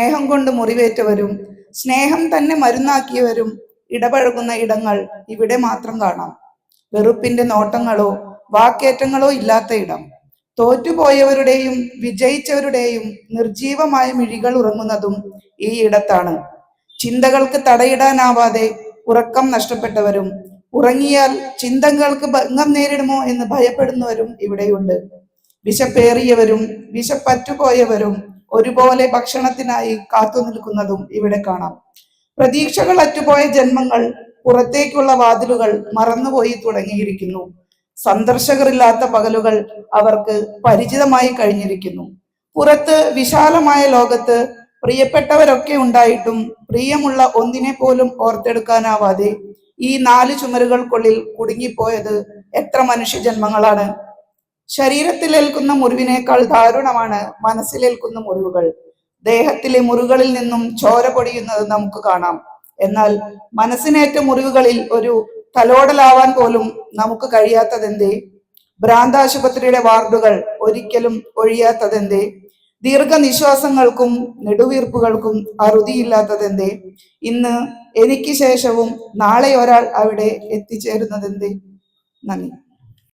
സ്നേഹം കൊണ്ട് മുറിവേറ്റവരും സ്നേഹം തന്നെ മരുന്നാക്കിയവരും ഇടപഴകുന്ന ഇടങ്ങൾ ഇവിടെ മാത്രം കാണാം. വെറുപ്പിന്റെ നോട്ടങ്ങളോ വാക്കേറ്റങ്ങളോ ഇല്ലാത്ത ഇടം. തോറ്റുപോയവരുടെയും വിജയിച്ചവരുടെയും നിർജീവമായ മിഴികൾ ഉറങ്ങുന്നതും ഈ ഇടത്താണ്. ചിന്തകൾക്ക് തടയിടാനാവാതെ ഉറക്കം നഷ്ടപ്പെട്ടവരും ഉറങ്ങിയാൽ ചിന്തകൾക്ക് ഭംഗം നേരിടുമോ എന്ന് ഭയപ്പെടുന്നവരും ഇവിടെയുണ്ട്. വിശപ്പേറിയവരും വിശപ്പറ്റുപോയവരും ഒരുപോലെ ഭക്ഷണത്തിനായി കാത്തു നിൽക്കുന്നതും ഇവിടെ കാണാം. പ്രതീക്ഷകൾ അറ്റുപോയ ജന്മങ്ങൾ പുറത്തേക്കുള്ള വാതിലുകൾ മറന്നുപോയി തുടങ്ങിയിരിക്കുന്നു. സന്ദർശകരില്ലാത്ത പകലുകൾ അവർക്ക് പരിചിതമായി കഴിഞ്ഞിരിക്കുന്നു. പുറത്ത് വിശാലമായ ലോകത്ത് പ്രിയപ്പെട്ടവരൊക്കെ ഉണ്ടായിട്ടും പ്രിയമുള്ള ഒന്നിനെ പോലും ഓർത്തെടുക്കാനാവാതെ ഈ നാല് ചുമരുകൾക്കുള്ളിൽ കുടുങ്ങിപ്പോയത് എത്ര മനുഷ്യജന്മങ്ങളാണ് ശരീരത്തിലേൽക്കുന്ന മുറിവിനേക്കാൾ ദാരുണമാണ് മനസ്സിലേൽക്കുന്ന മുറിവുകൾ. ദേഹത്തിലെ മുറിവുകളിൽ നിന്നും ചോര പൊടിയുന്നത് നമുക്ക് കാണാം. എന്നാൽ മനസ്സിനേറ്റ മുറിവുകളിൽ ഒരു തലോടലാവാൻ പോലും നമുക്ക് കഴിയാത്തതെന്തേ? ഭ്രാന്താശുപത്രിയുടെ വാർഡുകൾ ഒരിക്കലും ഒഴിയാത്തതെന്തേ? ദീർഘനിശ്വാസങ്ങൾക്കും നെടുവീർപ്പുകൾക്കും അറുതിയില്ലാത്തതെന്തേ? ഇന്ന് എനിക്ക് ശേഷവും നാളെ ഒരാൾ അവിടെ എത്തിച്ചേരുന്നതെന്തേ? നന്ദി.